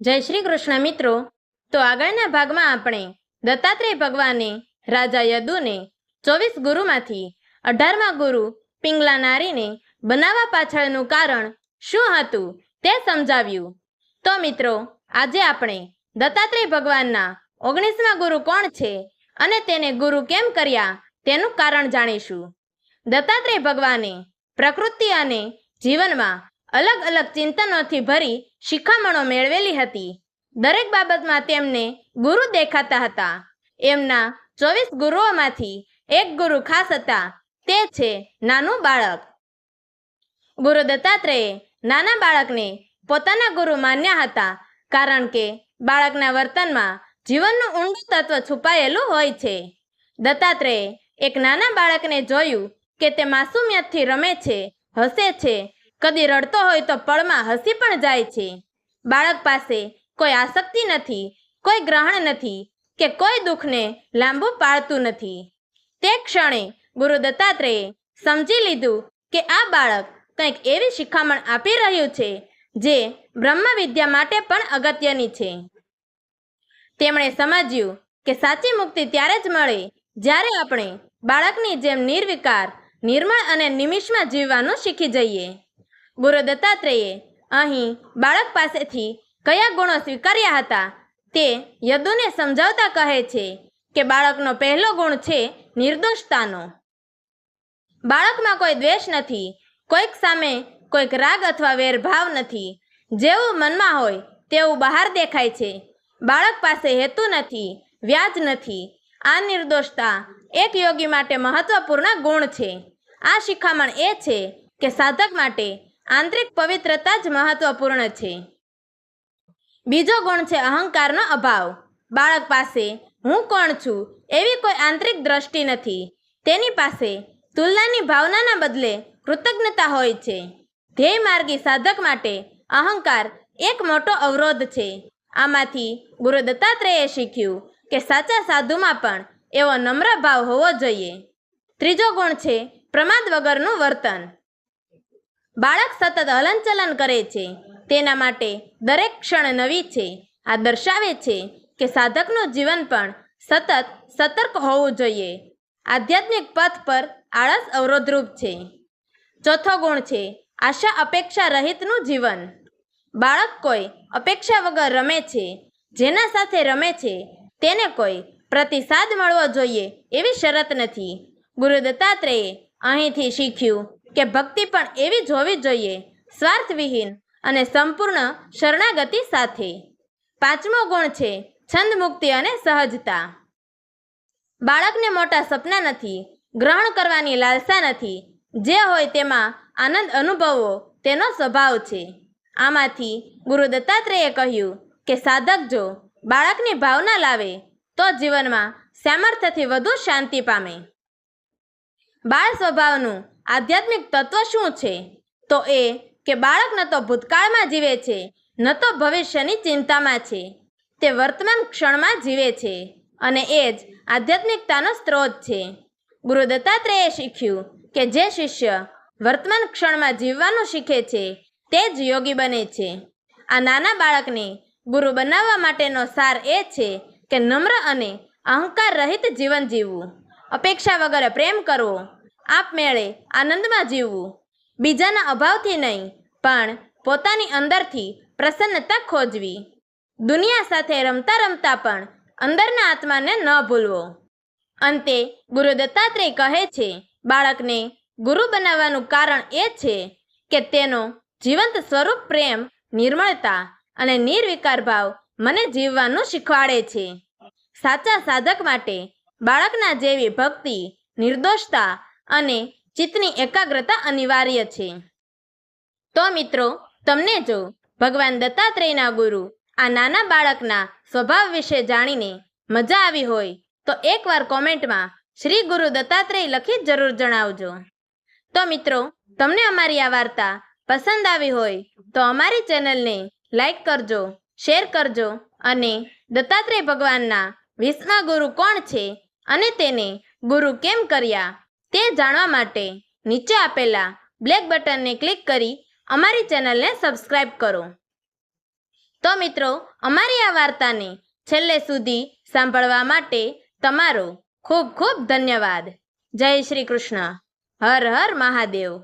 જય શ્રી કૃષ્ણ મિત્રો. તો આગળના ભાગમાં આપણે દત્તાત્રેય ભગવાને, રાજા યદુને, ચોવીસ ગુરુમાંથી અઢારમા ગુરુ પિંગલા નારીને બનાવવા પાછળનું કારણ શું હતું તે સમજાવ્યું. તો મિત્રો, આજે આપણે દત્તાત્રેય ભગવાનના ઓગણીસમા ગુરુ કોણ છે અને તેને ગુરુ કેમ કર્યા તેનું કારણ જાણીશું. દત્તાત્રેય ભગવાને પ્રકૃતિ અને જીવનમાં અલગ અલગ ચિંતનોથી ભરી શિખામણો મેળવેલી હતી. દરેક બાબતમાં તેમને ગુરુ દેખાતા હતા. એમના ચોવીસ ગુરુઓમાંથી એક ગુરુ ખાસ હતા, તે છે નાનું બાળક. ગુરુ દત્તાત્રેયે નાના બાળકને પોતાના ગુરુ માન્યા હતા, કારણ કે બાળકના વર્તનમાં જીવનનું ઊંડું તત્વ છુપાયેલું હોય છે. દત્તાત્રેયે એક નાના બાળકને જોયું કે તે માસુમિયતથી રમે છે, હસે છે કદી રડતો હોય તો પળમાં હસી પણ જાય છે. બાળક પાસે કોઈ આસક્તિ નથી, કોઈ ગ્રહણ નથી કે કોઈ દુઃખને લાંબુ પાળતું નથી. તે ક્ષણે ગુરુ દત્તાત્રેય સમજી લીધું કે આ બાળક કંઈક એવી શિખામણ આપી રહ્યું છે જે બ્રહ્મ વિદ્યા માટે પણ અગત્યની છે. તેમણે સમજ્યું કે સાચી મુક્તિ ત્યારે જ મળે જ્યારે આપણે બાળકની જેમ નિર્વિકાર, નિર્મળ અને નિમિષમાં જીવવાનું શીખી જઈએ. ગુરુ દત્તાત્રેયે અહીં બાળક પાસેથી કયા ગુણો સ્વીકાર્યા હતા તે યદુને સમજાવતા કહે છે કે બાળકનો પહેલો ગુણ છે નિર્દોષતાનો. બાળકમાં કોઈ દ્વેષ નથી, કોઈક સામે કોઈક રાગ અથવા વેરભાવ નથી. જેવું મનમાં હોય તેવું બહાર દેખાય છે. બાળક પાસે હેતુ નથી, વ્યાજ નથી. આ નિર્દોષતા એક યોગી માટે મહત્વપૂર્ણ ગુણ છે. આ શિખામણ એ છે કે સાધક માટે આંતરિક પવિત્રતા જ મહત્વપૂર્ણ છે. બીજો ગુણ છે અહંકારનો અભાવ. બાળક પાસે, હું કોણ છું? એવી કોઈ આંતરિક દ્રષ્ટિ નથી. તેની પાસે તુલનાની ભાવનાના બદલે કૃતજ્ઞતા હોય છે. ધ્યેય માર્ગી સાધક માટે અહંકાર એક મોટો અવરોધ છે. આમાંથી ગુરુ દત્તાત્રેયે શીખ્યું કે સાચા સાધુમાં પણ એવો નમ્ર ભાવ હોવો જોઈએ. ત્રીજો ગુણ છે પ્રમાદ વગરનું વર્તન. બાળક સતત હલનચલન કરે છે. તેના માટે દરેક ક્ષણ નવી છે. આ દર્શાવે છે કે સાધકનું જીવન પણ સતત સતર્ક હોવું જોઈએ. આધ્યાત્મિક પથ પર આળસ અવરોધરૂપ છે. ચોથો ગુણ છે આશા અપેક્ષા રહિતનું જીવન. બાળક કોઈ અપેક્ષા વગર રમે છે. જેના સાથે રમે છે, તેને કોઈ પ્રતિસાદ મળવો જોઈએ એવી શરત નથી. ગુરુ દત્તાત્રેય અહીંથી શીખ્યું. કે ભક્તિ પણ એવી જ હોવી જોઈએ, સ્વાર્થવિહીન અને સંપૂર્ણ શરણાગતિ સાથે. પાંચમો ગુણ છે, છંદ મુક્તિ અને સહજતા. બાળકને મોટા સપના નથી, ગ્રહણ કરવાની લાલસા નથી, જે હોય તેમાં આનંદ અનુભવવો તેનો સ્વભાવ છે. આમાંથી ગુરુ દત્તાત્રેયે કહ્યું કે, સાધક જો બાળકની ભાવના લાવે, તો જીવનમાં સામર્થ્યથી વધુ શાંતિ પામે. બાળ સ્વભાવનું આધ્યાત્મિક તત્વ શું છે? તો એ કે બાળક ન તો ભૂતકાળમાં જીવે છે, ન તો ભવિષ્યની ચિંતામાં છે. તે વર્તમાન ક્ષણમાં જીવે છે અને એ જ આધ્યાત્મિકતાનો સ્ત્રોત છે. ગુરુ દત્તાત્રેયે શીખ્યું કે જે શિષ્ય વર્તમાન ક્ષણમાં જીવવાનું શીખે છે, તે જ યોગી બને છે. આ નાના બાળકને ગુરુ બનાવવા માટેનો સાર એ છે કે નમ્ર અને અહંકાર રહિત જીવન જીવવું. અપેક્ષા વગર પ્રેમ કરવો. આપમેળે આનંદમાં જીવવું. બીજાના અભાવથી નહીં, પણ પોતાની અંદરથી પ્રસન્નતા ખોજવી. દુનિયા સાથે રમતા રમતા પણ અંદરના આત્માને ન ભૂલવો. અંતે ગુરુ દત્તાત્રેય કહે છે, બાળકને ગુરુ બનાવવાનું કારણ એ છે કે તેનો જીવંત સ્વરૂપ પ્રેમ, નિર્મળતા અને નિર્વિકાર ભાવ મને જીવવાનું શીખવાડે છે. સાચા સાધક માટે બાળકના જેવી ભક્તિ, નિર્દોષતા અને ચિત્તની એકાગ્રતા અનિવાર્ય છે. તો મિત્રો, તમને જો ભગવાન દત્તાત્રેયના ગુરુ આ નાના બાળકના સ્વભાવ વિશે જાણીને મજા આવી હોય, તો એકવાર કોમેન્ટમાં શ્રી ગુરુ દત્તાત્રેય લખી જરૂર જણાવજો. તો મિત્રો, તમને અમારી આ વાર્તા પસંદ આવી હોય, તો અમારી ચેનલને લાઈક કરજો, શેર કરજો અને દત્તાત્રેય ભગવાનના વીસમા ગુરુ કોણ છે અને તેને ગુરુ કેમ કર્યા તે જાણવા માટે નીચે આપેલા બ્લેક બટનને ક્લિક કરી અમારી ચેનલને સબસ્ક્રાઇબ કરો. તો મિત્રો, અમારી આ વાર્તાને છેલ્લે સુધી સાંભળવા માટે તમારો ખૂબ ખૂબ ધન્યવાદ. જય શ્રી કૃષ્ણ. હર હર મહાદેવ.